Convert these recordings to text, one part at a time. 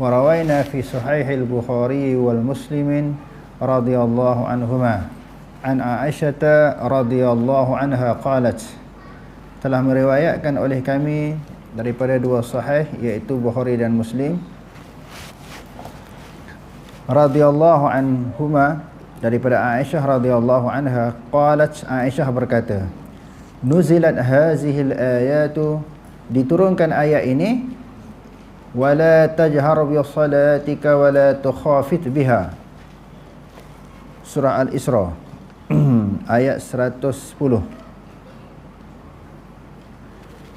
وروينا في صحيح البخاري والمسلم رضي الله عنهما عن عائشة رضي الله عنها قالت telah meriwayatkan oleh kami daripada dua sahih iaitu Bukhari dan Muslim radhiyallahu anhuma daripada Aisyah radhiyallahu anha qalat Aisyah berkata nuzilat hazihil ayatu diturunkan ayat ini tajhar bi salatika wala tukhafit biha. Surah al-isra ayat 110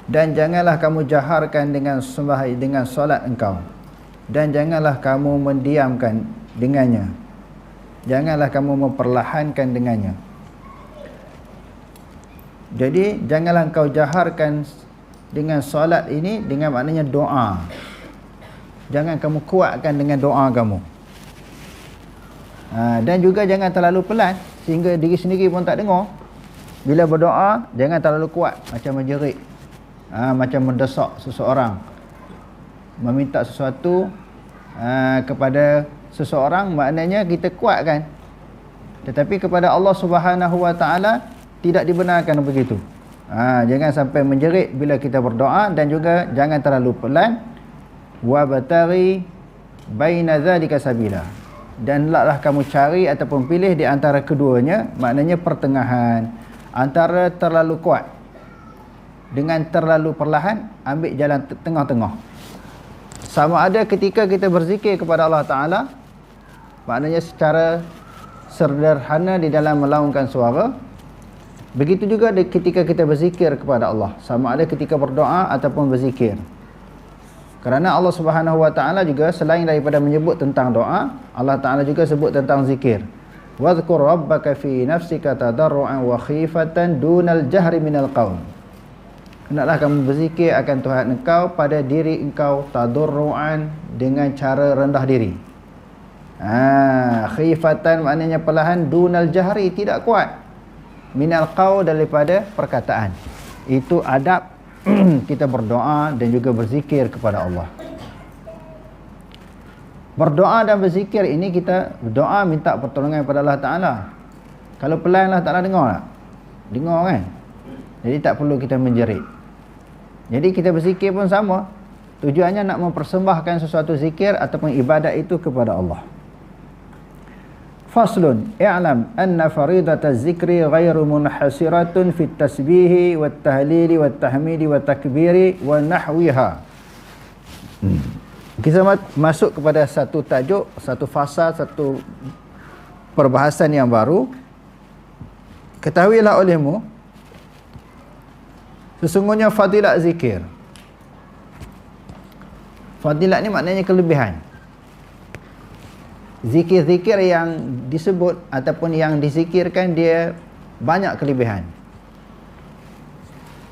dan janganlah kamu jaharkan dengan sembah dengan solat engkau. Dan janganlah kamu mendiamkan dengannya. Janganlah kamu memperlahankan dengannya. Jadi janganlah engkau jaharkan dengan solat ini dengan maknanya doa jangan kamu kuatkan dengan doa kamu. Ha, dan juga jangan terlalu pelan sehingga diri sendiri pun tak dengar. Bila berdoa jangan terlalu kuat macam menjerit. Ha, macam mendesak seseorang. Meminta sesuatu uh, kepada seseorang maknanya kita kuat kan tetapi kepada Allah Subhanahu Wa Taala tidak dibenarkan begitu. Ha, jangan sampai menjerit bila kita berdoa dan juga jangan terlalu pelan wa batari baina zalika sabila. Dan hendaklah kamu cari ataupun pilih di antara keduanya maknanya pertengahan. Antara terlalu kuat dengan terlalu perlahan ambil jalan tengah-tengah. Sama ada ketika kita berzikir kepada Allah Ta'ala maknanya secara sederhana di dalam melaungkan suara begitu juga ketika kita berzikir kepada Allah. Sama ada ketika berdoa ataupun berzikir kerana Allah Subhanahu Wa Ta'ala juga selain daripada menyebut tentang doa Allah Ta'ala juga sebut tentang zikir wadhkur rabbaka fi nafsika tadarru'an wa khifatan dunal jahri minal qawm Hendaklah kamu berzikir akan Tuhan engkau pada diri engkau tadurruan dengan cara rendah diri. Ha, khifatan maknanya perlahan dunal jahri tidak kuat. Minal qaul daripada perkataan. Itu adab kita berdoa dan juga berzikir kepada Allah. Berdoa dan berzikir ini kita berdoa minta pertolongan kepada Allah Taala. Kalau pelan Allah Taala dengar tak? Dengar kan? Jadi tak perlu kita menjerit. Jadi kita berzikir pun sama. Tujuannya nak mempersembahkan sesuatu zikir ataupun ibadat itu kepada Allah. Faslun i'lam anna faridata zikri ghairu munhasiratun fit tasbihi wat tahlili wat tahmidi wat takbiri wa nahwiha. Hmm. Kita masuk kepada satu tajuk, satu fasa, satu perbahasan yang baru. Ketahuilah olehmu Sesungguhnya fadilat zikir. Fadilat ni maknanya kelebihan. Zikir-zikir yang disebut ataupun yang dizikirkan dia banyak kelebihan.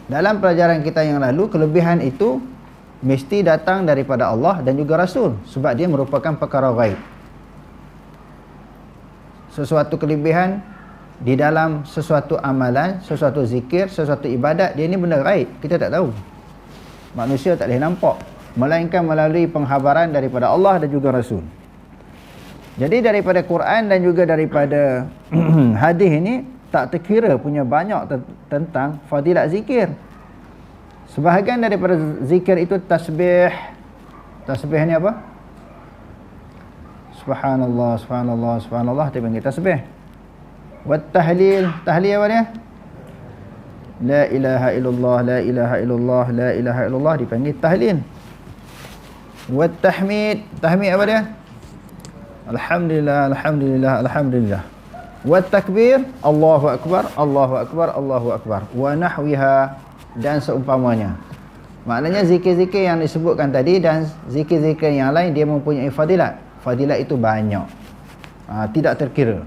Dalam pelajaran kita yang lalu, kelebihan itu mesti datang daripada Allah dan juga Rasul sebab dia merupakan perkara gaib. Sesuatu kelebihan di dalam sesuatu amalan, sesuatu zikir, sesuatu ibadat, dia ni benda gaib. Kita tak tahu. Manusia tak boleh nampak. Melainkan melalui penghabaran daripada Allah dan juga Rasul. Jadi daripada Quran dan juga daripada hadis ini tak terkira punya banyak tentang fadilat zikir. Sebahagian daripada zikir itu tasbih. Tasbih ni apa? Subhanallah, subhanallah, subhanallah dia panggil tasbih. Wa tahlil, tahlil apa dia? La ilaha illallah, la ilaha illallah, la ilaha illallah dipanggil tahlil. Wa tahmid, tahmid apa dia? Alhamdulillah alhamdulillah alhamdulillah. Wa takbir Allahu akbar Allahu akbar Allahu akbar. Wa nahwiha dan seumpamanya. Maknanya zikir-zikir yang disebutkan tadi dan zikir-zikir yang lain dia mempunyai fadilat. Fadilat itu banyak. Ha, tidak terkira.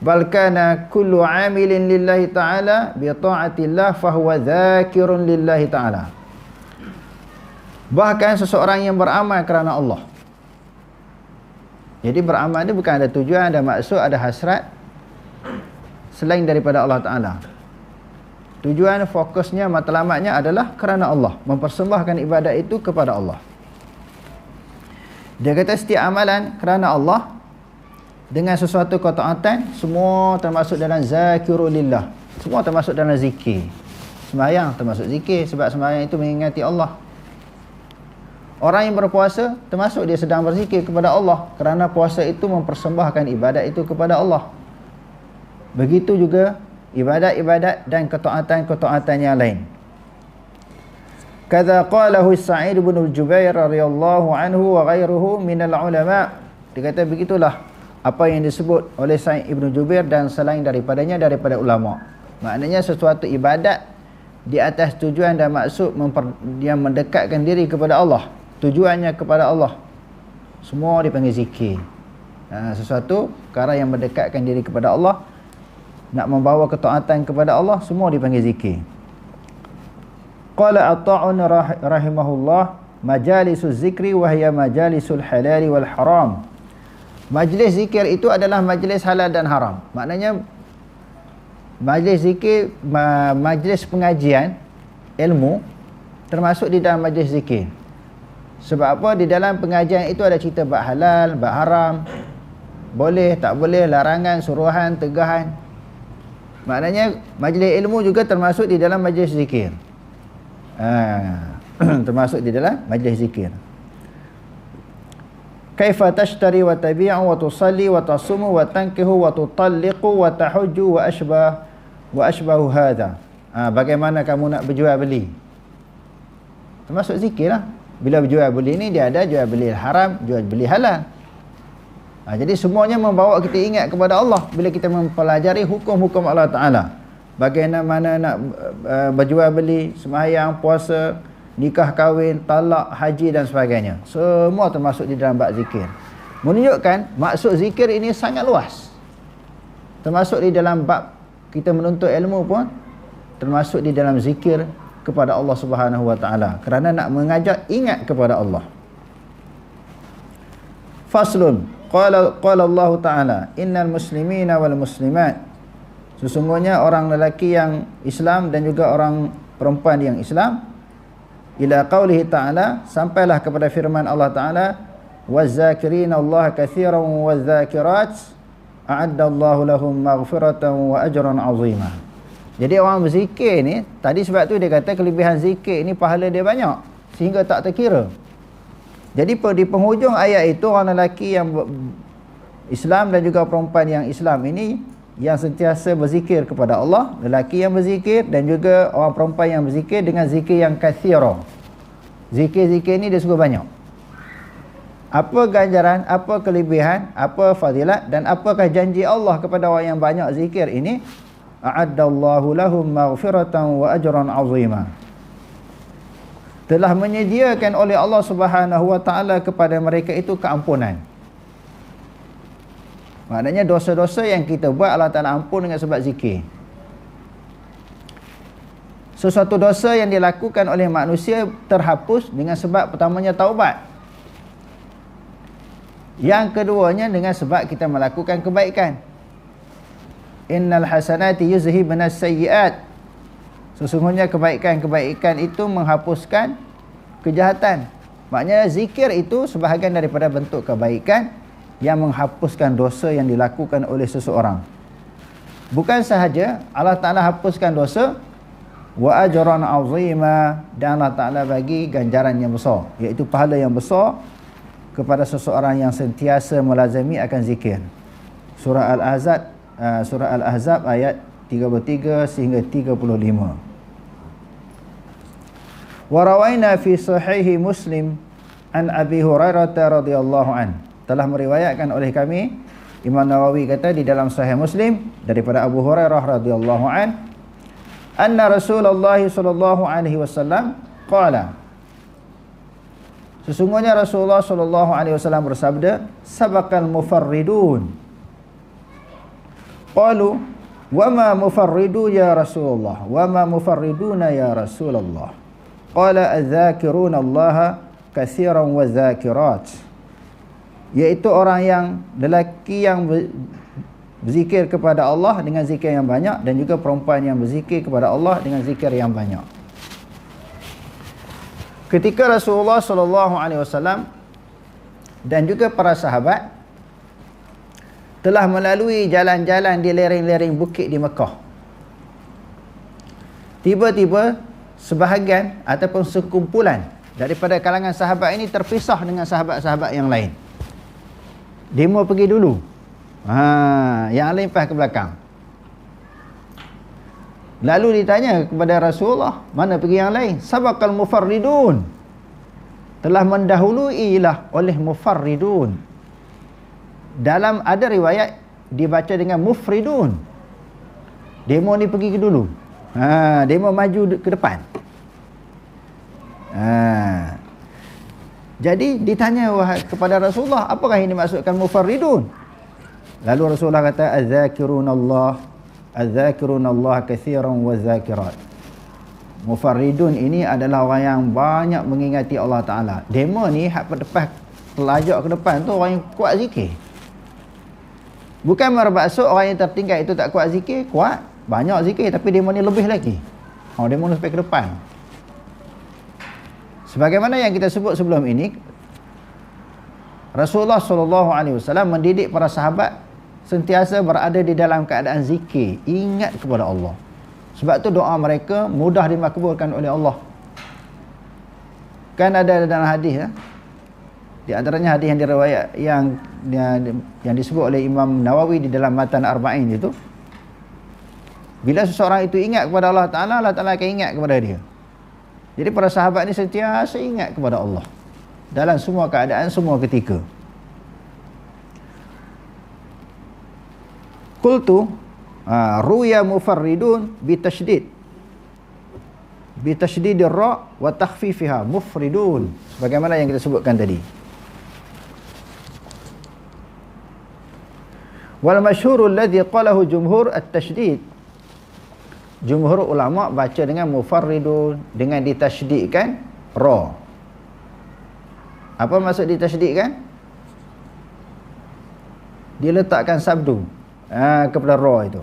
Bal kana kullu amilin lillahi ta'ala bi ta'atillah fahuwa dzakirun lillahi ta'ala. Bahkan seseorang yang beramal kerana Allah jadi beramal ni bukan ada tujuan ada maksud ada hasrat selain daripada Allah Ta'ala tujuan fokusnya matlamatnya adalah kerana Allah mempersembahkan ibadat itu kepada Allah Dia kata setiap amalan kerana Allah dengan sesuatu ketaatan semua termasuk dalam zakirulillah. Semua termasuk dalam zikir. Sembahyang termasuk zikir sebab sembahyang itu mengingati Allah. Orang yang berpuasa termasuk dia sedang berzikir kepada Allah kerana puasa itu mempersembahkan ibadat itu kepada Allah. Begitu juga ibadat-ibadat dan ketaatan-ketaatan yang lain. Kata qalahu Sa'id bin Jubair radhiyallahu anhu wa ghairuhu min al-ulama. Dia kata begitulah apa yang disebut oleh Sa'id bin Jubair dan selain daripadanya daripada ulama. Maknanya sesuatu ibadat di atas tujuan dan maksud yang mendekatkan diri kepada Allah. Tujuannya kepada Allah. Semua dipanggil zikir. Ha, sesuatu perkara yang mendekatkan diri kepada Allah nak membawa ketaatan kepada Allah semua dipanggil zikir. Qala Ata'un rahimahullah majalisul zikri wa hiya majalisul halal wal haram. Majlis zikir itu adalah majlis halal dan haram. Maknanya majlis zikir majlis pengajian ilmu termasuk di dalam majlis zikir. Sebab apa? Di dalam pengajian itu ada cerita bab halal, bab haram. Boleh, tak boleh, larangan, suruhan, tegahan. Maknanya majlis ilmu juga termasuk di dalam majlis zikir ha, termasuk di dalam majlis zikir kaifa tashtari wa tabi'u wa tusalli wa tasumu wa tankihu wa tutalliqu wa tahujju wa ashbah wa ashbahu hadha ha, bagaimana kamu nak berjual beli termasuk zikir lah bila berjual beli ni dia ada jual beli haram jual beli halal ha, jadi semuanya membawa kita ingat kepada Allah bila kita mempelajari hukum-hukum Allah Ta'ala bagaimana nak uh, berjual beli, sembahyang, puasa, nikah kahwin, talak, haji dan sebagainya. Semua termasuk di dalam bab zikir. Menunjukkan maksud zikir ini sangat luas. Termasuk di dalam bab kita menuntut ilmu pun termasuk di dalam zikir kepada Allah Subhanahu Wa Taala kerana nak mengajak ingat kepada Allah. Faslun. Qala qala Allah Taala innal muslimina wal muslimat. Sesungguhnya orang lelaki yang Islam dan juga orang perempuan yang Islam ila qaulihi ta'ala sampailah kepada firman Allah Ta'ala wazakirin Allah kathiran wazakirat a'adda Allah lahum maghfiratan wa ajran azima jadi orang berzikir ni tadi sebab tu dia kata kelebihan zikir ni pahala dia banyak sehingga tak terkira. Jadi di penghujung ayat itu orang lelaki yang Islam dan juga perempuan yang Islam ini yang sentiasa berzikir kepada Allah lelaki yang berzikir dan juga orang perempuan yang berzikir dengan zikir yang kathira. Zikir-zikir ni dia suka banyak. Apa ganjaran apa kelebihan apa fadilat dan apakah janji Allah kepada orang yang banyak zikir ini a'addallahu lahum maghfiratan wa ajran azima telah menyediakan oleh Allah Subhanahu wa taala kepada mereka itu keampunan Maknanya dosa-dosa yang kita buat Allah Ta'ala ampun dengan sebab zikir. Sesuatu dosa yang dilakukan oleh manusia terhapus dengan sebab pertamanya taubat. Yang keduanya dengan sebab kita melakukan kebaikan. Innal hasanati yuzhibun as-sayyi'at. Sesungguhnya kebaikan-kebaikan itu menghapuskan kejahatan. Maknanya zikir itu sebahagian daripada bentuk kebaikan yang menghapuskan dosa yang dilakukan oleh seseorang. Bukan sahaja Allah Taala hapuskan dosa wa ajran azima dan Allah Taala bagi ganjaran yang besar iaitu pahala yang besar kepada seseorang yang sentiasa melazimi akan zikir. Surah Al-Ahzab uh, surah Al-Ahzab ayat 33 sehingga 35. Wa rawaina fi sahih Muslim an Abi Hurairah radhiyallahu anhu telah meriwayatkan oleh kami Imam Nawawi kata di dalam Sahih Muslim daripada Abu Hurairah radhiyallahu an anna Rasulullah sallallahu alaihi wasallam qala Sesungguhnya Rasulullah sallallahu alaihi wasallam bersabda sabaqal mufarridun Qalu wama mufarridu ya Rasulullah? Wama mufarriduna ya Rasulullah? Qala adh-dhakiruna Allah katsiran wa dhakirat iaitu orang yang lelaki yang berzikir kepada Allah dengan zikir yang banyak dan juga perempuan yang berzikir kepada Allah dengan zikir yang banyak. Ketika Rasulullah sallallahu alaihi wasallam dan juga para sahabat telah melalui jalan-jalan di lereng-lereng bukit di Mekah. Tiba-tiba sebahagian ataupun sekumpulan daripada kalangan sahabat ini terpisah dengan sahabat-sahabat yang lain. Demo pergi dulu. Ha, yang lain pas ke belakang. Lalu ditanya kepada Rasulullah, mana pergi yang lain? Sabaqal mufarridun. Telah mendahului lah oleh mufarridun. Dalam ada riwayat dibaca dengan mufridun. Demo ni pergi ke dulu. Ha, demo maju ke depan. Ha. Jadi ditanya kepada Rasulullah, apakah ini maksudkan mufarridun? Lalu Rasulullah kata, "Az-zakirunallah Az-zakirun Allah kathiran wa zakirat. Mufarridun ini adalah orang yang banyak mengingati Allah Ta'ala. Demo ni, hak depan, telajak ke depan tu orang yang kuat zikir. Bukan bermaksud orang yang tertinggal itu tak kuat zikir, kuat. Banyak zikir tapi demo ni lebih lagi. Oh, demo sampai ke depan. Sebagaimana yang kita sebut sebelum ini, Rasulullah SAW mendidik para sahabat sentiasa berada di dalam keadaan zikir ingat kepada Allah sebab tu doa mereka mudah dimakbulkan oleh Allah kan ada dalam hadis ya di antaranya hadis yang diriwayat yang yang, yang disebut oleh Imam Nawawi di dalam matan arba'in itu bila seseorang itu ingat kepada Allah Taala Allah Taala akan ingat kepada dia. Jadi para sahabat ini sentiasa ingat kepada Allah. Dalam semua keadaan semua ketika. Qultu ha, ruya mufarridun bi tasydid bi tasydid ra wa takhfifiha mufridun sebagaimana yang kita sebutkan tadi wal masyhur alladhi qalahu jumhur at-tasydid jumhur ulama baca dengan mufarridun dengan ditasydidkan ra. Apa maksud ditasydidkan? Diletakkan sabdu ha, kepada ra itu.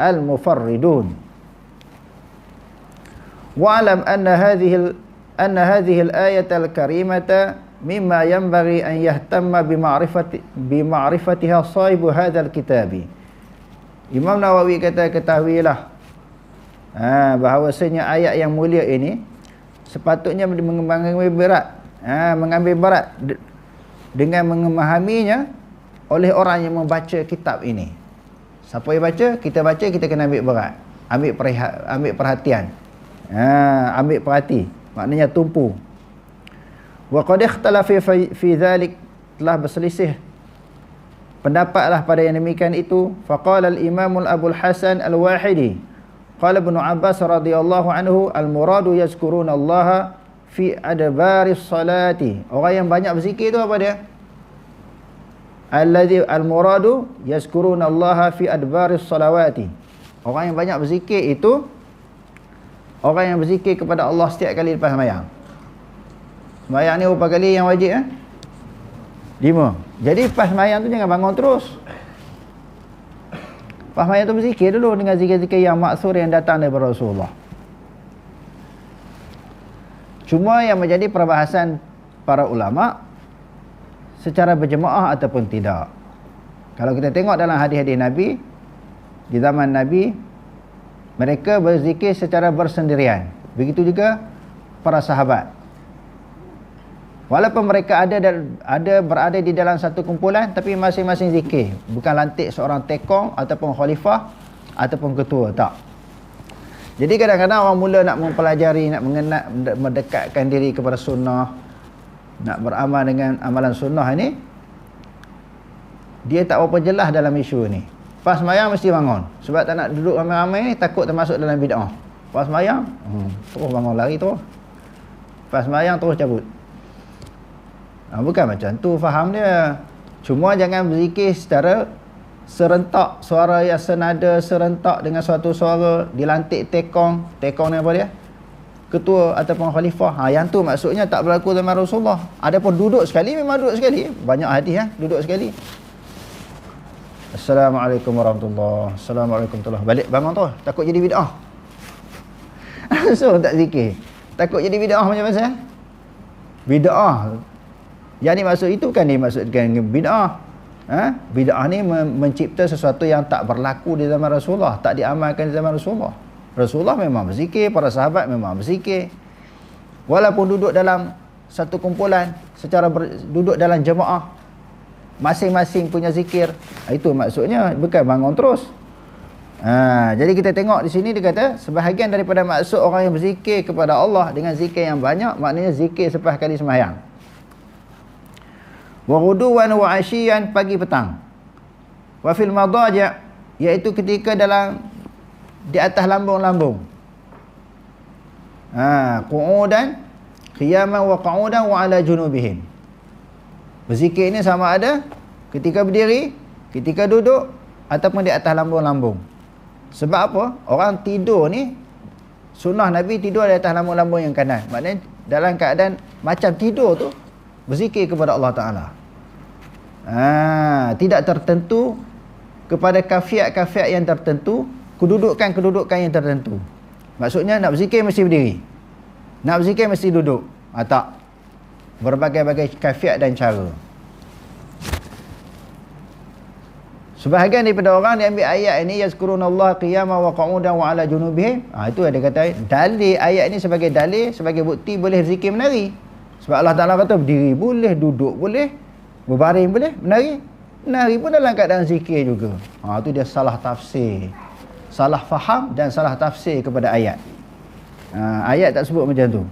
Al mufarridun. Wa alam anna hadhihi anna hadhihi al ayat al karimata mimma yanbaghi an yahtamma bi ma'rifati bi ma'rifatiha sahibu hadzal kitabi Imam Nawawi kata ketahuilah ha, bahawasanya ayat yang mulia ini sepatutnya mengambil berat ha, mengambil berat dengan memahaminya oleh orang yang membaca kitab ini. Siapa yang baca, kita baca, kita kena ambil berat. Ambil perhatian. Ha, ambil perhati. Maknanya tumpu. Wa qad fi, fi dhalik telah berselisih pendapatlah pada yang demikian itu faqala al-imam al-abu al-hasan al-wahidi qala ibn abbas radhiyallahu anhu al-muradu yazkuruna Allah fi adbaris salati orang yang banyak berzikir tu apa dia alladhi al-muradu yazkuruna Allah fi adbaris salawati. Orang yang banyak berzikir itu orang yang berzikir kepada Allah setiap kali lepas sembahyang. Sembahyang ni berapa kali yang wajib eh? Lima. Jadi lepas sembahyang tu jangan bangun terus. Lepas sembahyang tu berzikir dulu dengan zikir-zikir yang maksur yang datang daripada Rasulullah. Cuma yang menjadi perbahasan para ulama' secara berjemaah ataupun tidak. Kalau kita tengok dalam hadis-hadis Nabi di zaman Nabi mereka berzikir secara bersendirian. Begitu juga para sahabat. Walaupun mereka ada ada berada di dalam satu kumpulan tapi masing-masing zikir, bukan lantik seorang tekong ataupun khalifah ataupun ketua, tak. Jadi kadang-kadang orang mula nak mempelajari, nak mengenal mendekatkan diri kepada sunnah, nak beramal dengan amalan sunnah ini dia tak apa jelas dalam isu ni. Pas semayang mesti bangun. Sebab tak nak duduk ramai-ramai ni takut termasuk dalam bid'ah. Pas semayang hmm, terus bangun lari tu pas semayang terus cabut ha, bukan macam tu faham dia cuma jangan berzikir secara serentak suara yang senada serentak dengan suatu suara dilantik tekong tekong ni apa dia ketua ataupun khalifah. Ha, yang tu maksudnya tak berlaku zaman Rasulullah. Adapun duduk sekali memang duduk sekali. Banyak hadis ya, duduk sekali. Assalamualaikum warahmatullahi Assalamualaikum warahmatullahi Balik bangun tu. Takut jadi bid'ah. so tak zikir. Takut jadi bid'ah macam mana? Bid'ah. Yang dimaksud itu kan dimaksudkan bid'ah. Ha? Bid'ah ni mencipta sesuatu yang tak berlaku di zaman Rasulullah, tak diamalkan di zaman Rasulullah. Rasulullah memang berzikir, para sahabat memang berzikir. Walaupun duduk dalam satu kumpulan secara ber, duduk dalam jemaah masing-masing punya zikir. Itu maksudnya bukan bangun terus. Ha, jadi kita tengok di sini dia kata sebahagian daripada maksud orang yang berzikir kepada Allah dengan zikir yang banyak maknanya zikir sepah kali sembahyang. Wa ghuduwan wa ashiyan pagi petang. Wa fil madaja iaitu ketika dalam di atas lambung-lambung. Ha, qu'udan qiyaman wa qu'udan wa ala junubihim. Berzikir ini sama ada ketika berdiri, ketika duduk ataupun di atas lambung-lambung. Sebab apa? Orang tidur ni sunnah Nabi tidur di atas lambung-lambung yang kanan. Maknanya dalam keadaan macam tidur tu berzikir kepada Allah Taala. Ha, tidak tertentu kepada kafiat-kafiat yang tertentu, kedudukan-kedudukan yang tertentu. Maksudnya nak berzikir mesti berdiri. Nak berzikir mesti duduk. Ha, tak. Berbagai-bagai kafiat dan cara. Sebahagian daripada orang dia ambil ayat ini yazkurunallah qiyaman wa qu'udan wa ala junubihim. Ha, itu ada kata dalil ayat ini sebagai dalil sebagai bukti boleh zikir menari. Sebab Allah Taala kata berdiri boleh, duduk boleh, berbaring boleh, menari. Menari pun dalam keadaan zikir juga. Ha itu dia salah tafsir. Salah faham dan salah tafsir kepada ayat. Ha, ayat tak sebut macam tu.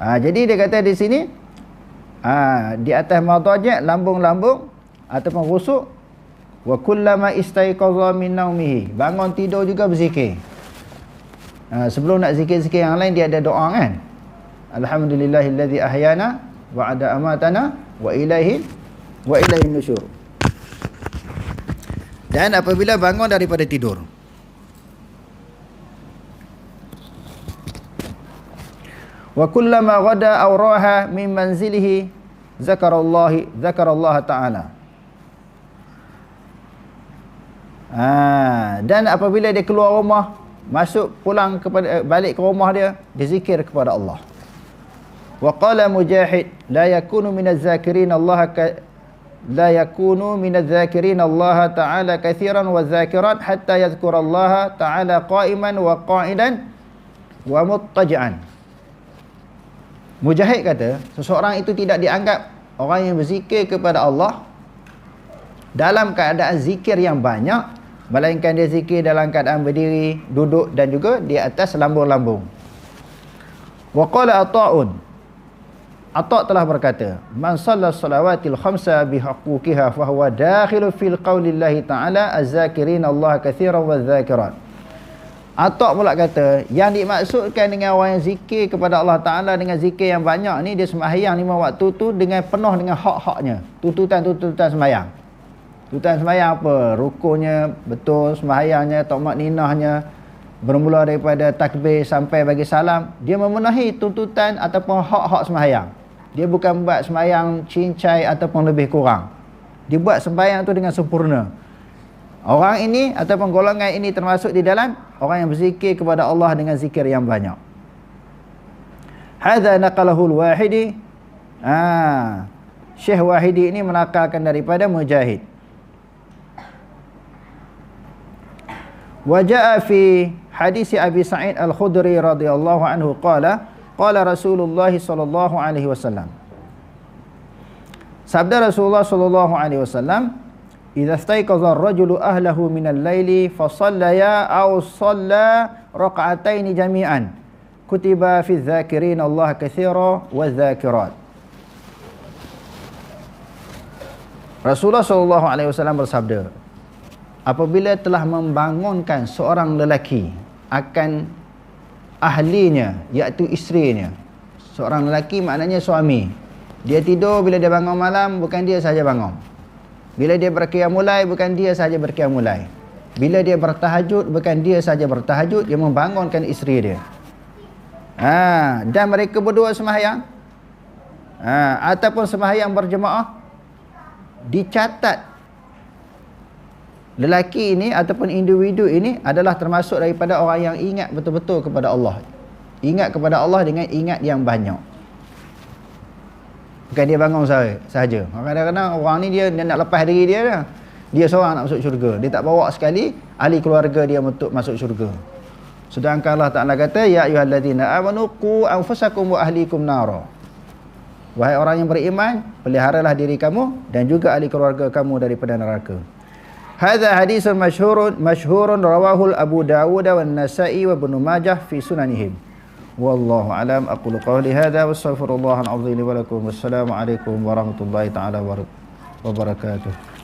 Ha, jadi dia kata di sini ha, di atas madajat lambung-lambung ataupun rusuk wa kullama istaiqadha min naumihi bangun tidur juga berzikir ha, sebelum nak zikir-zikir yang lain dia ada doa kan alhamdulillahillazi ahyana wa ada amatana wa ilaihi wa ilaihi nusyur. Dan apabila bangun daripada tidur. Wa kullama ghada aw raha min manzilihi zakarallahi zakarallaha ta'ala. Ha, dan apabila dia keluar rumah, masuk pulang kepada balik ke rumah dia, dia zikir kepada Allah. Yakunu minaz zakirin Allah ka, la yakunu minaz zakirin Allah Ta'ala kathiran wa zakirat hatta yadhkur Allah Ta'ala qa'iman wa qa'idan wa muttaji'an. Mujahid kata, seseorang itu tidak dianggap orang yang berzikir kepada Allah dalam keadaan zikir yang banyak Melainkan dia zikir dalam keadaan berdiri, duduk dan juga di atas lambung-lambung. Wa qala Ata'un. Ata' telah berkata, "Man shalla salawatil khamsa bihaquqiha fa huwa dakhilu fil qaulillahi ta'ala az-zakirin Allah katsiran wadh-dzakirat." Ata' pula kata, yang dimaksudkan dengan orang yang zikir kepada Allah Taala dengan zikir yang banyak ni dia sembahyang lima waktu tu dengan penuh dengan hak-haknya, tuntutan-tuntutan sembahyang. Tuntutan sembahyang apa? Rukunya betul, sembahyangnya, tokmak ninahnya bermula daripada takbir sampai bagi salam, dia memenuhi tuntutan ataupun hak-hak sembahyang. Dia bukan buat sembahyang cincai ataupun lebih kurang. Dia buat sembahyang tu dengan sempurna. Orang ini ataupun golongan ini termasuk di dalam orang yang berzikir kepada Allah dengan zikir yang banyak. Hadza naqalahu al-Wahidi. Ah, Syekh Wahidi ini menakalkan daripada Mujahid. Wajah fi hadis Abi Sa'id Al-Khudri radhiyallahu anhu qala qala Rasulullah sallallahu alaihi wasallam. Sabda Rasulullah sallallahu alaihi wasallam idza istayqadha ar-rajulu ahlahu min al-laili fa sallaya aw salla rak'ataini jami'an. Kutiba fi dzakirin Allah katsira wa dzakirat Rasulullah sallallahu alaihi wasallam bersabda apabila telah membangunkan seorang lelaki akan ahlinya iaitu isterinya. Seorang lelaki maknanya suami. Dia tidur bila dia bangun malam bukan dia saja bangun. Bila dia berqiyam mulai bukan dia saja berqiyam mulai bila dia bertahajud bukan dia saja bertahajud dia membangunkan isteri dia. Ha, dan mereka berdua sembahyang. Ha, ataupun sembahyang berjemaah dicatat lelaki ini ataupun individu ini adalah termasuk daripada orang yang ingat betul-betul kepada Allah. Ingat kepada Allah dengan ingat yang banyak. bukan dia bangun sahaja sahaja. Kadang-kadang orang ni dia, dia nak lepas diri dia dah. Dia seorang nak masuk syurga. Dia tak bawa sekali ahli keluarga dia untuk masuk syurga. Sedangkan Allah Taala kata ya ayyuhallazina amanu qu anfusakum wa ahlikum nara. Wahai orang yang beriman peliharalah diri kamu dan juga ahli keluarga kamu daripada neraka hadza hadisun masyhurun masyhurun rawahul abu dawud wa nasai wa ibnu majah fi sunanihim. Wallahu alam. Aqulu qawli hadza wastaghfirullahal azim li wa lakum. Wassalamu alaikum warahmatullahi taala wabarakatuh